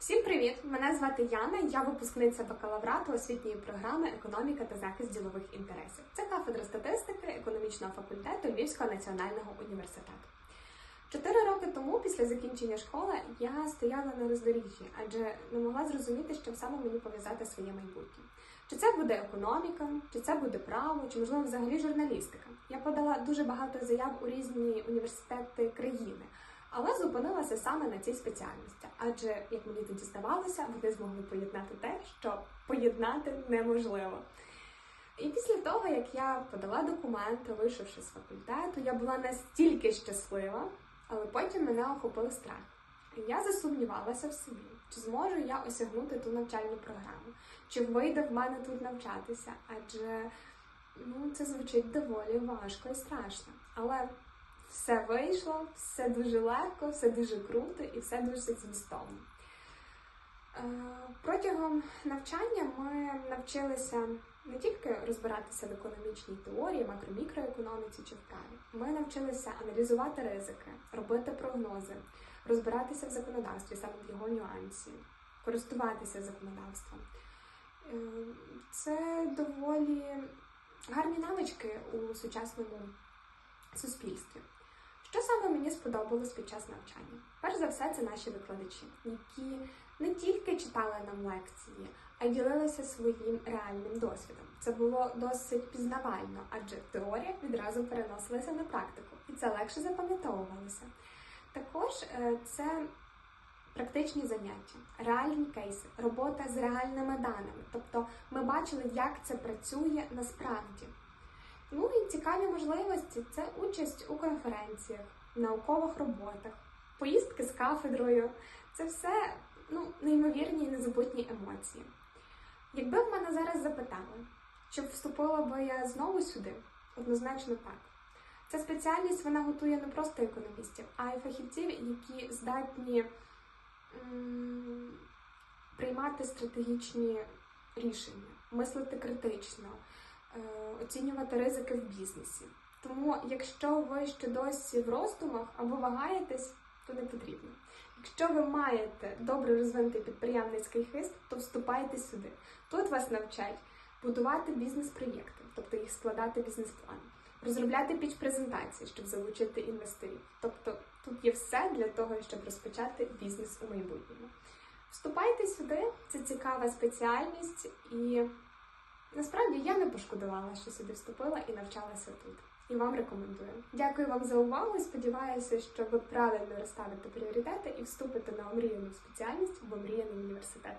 Всім привіт! Мене звати Яна. Я випускниця бакалаврату освітньої програми Економіка та захист ділових інтересів. Це кафедра статистики економічного факультету Львівського національного університету. Чотири роки тому, після закінчення школи, я стояла на роздоріжжі, адже не могла зрозуміти, чим саме мені пов'язати своє майбутнє. Чи це буде економіка, чи це буде право, чи можливо взагалі журналістика. Я подала дуже багато заяв у різні університети країни, але зупинилася саме на цій спеціальності. Адже, як мені тоді здавалося, вони змогли поєднати те, що поєднати неможливо. І після того, як я подала документи, вийшовши з факультету, я була настільки щаслива, але потім мене охопив страх. Я засумнівалася в собі, чи зможу я осягнути ту навчальну програму, чи вийде в мене тут навчатися, адже ну, це звучить доволі важко і страшно. Але все вийшло, все дуже легко, все дуже круто і все дуже змістовно. Е, Протягом навчання ми навчилися не тільки розбиратися в економічній теорії, макро-мікроекономіці чи вправі. Ми навчилися аналізувати ризики, робити прогнози, розбиратися в законодавстві, саме в його нюансі, користуватися законодавством. Е, Це доволі гарні навички у сучасному суспільстві. Саме мені сподобалось під час навчання? Перш за все, це наші викладачі, які не тільки читали нам лекції, а й ділилися своїм реальним досвідом. Це було досить пізнавально, адже теорія відразу переносилася на практику, і це легше запам'ятовувалося. Також е, це практичні заняття, реальні кейси, робота з реальними даними. Тобто ми бачили, як це працює насправді. Ну і цікаві можливості це участь у конференціях, наукових роботах, поїздки з кафедрою. Це все ну, неймовірні і незабутні емоції. Якби в мене зараз запитали, чи вступила би я знову сюди, однозначно так. Ця спеціальність вона готує не просто економістів, а й фахівців, які здатні приймати стратегічні рішення, мислити критично, оцінювати ризики в бізнесі. Тому, якщо ви ще досі в роздумах або вагаєтесь, то не потрібно. Якщо ви маєте добре розвинутий підприємницький хист, то вступайте сюди. Тут вас навчать будувати бізнес-проєкти, тобто їх складати бізнес-план, розробляти піч-презентації, щоб залучити інвесторів. Тобто тут є все для того, щоб розпочати бізнес у майбутньому. Вступайте сюди, це цікава спеціальність, і насправді я не пошкодувала, що сюди вступила і навчалася тут. І вам рекомендую. Дякую вам за увагу. Сподіваюся, що ви правильно розставите пріоритети і вступите на омріяну спеціальність в омріяний університет.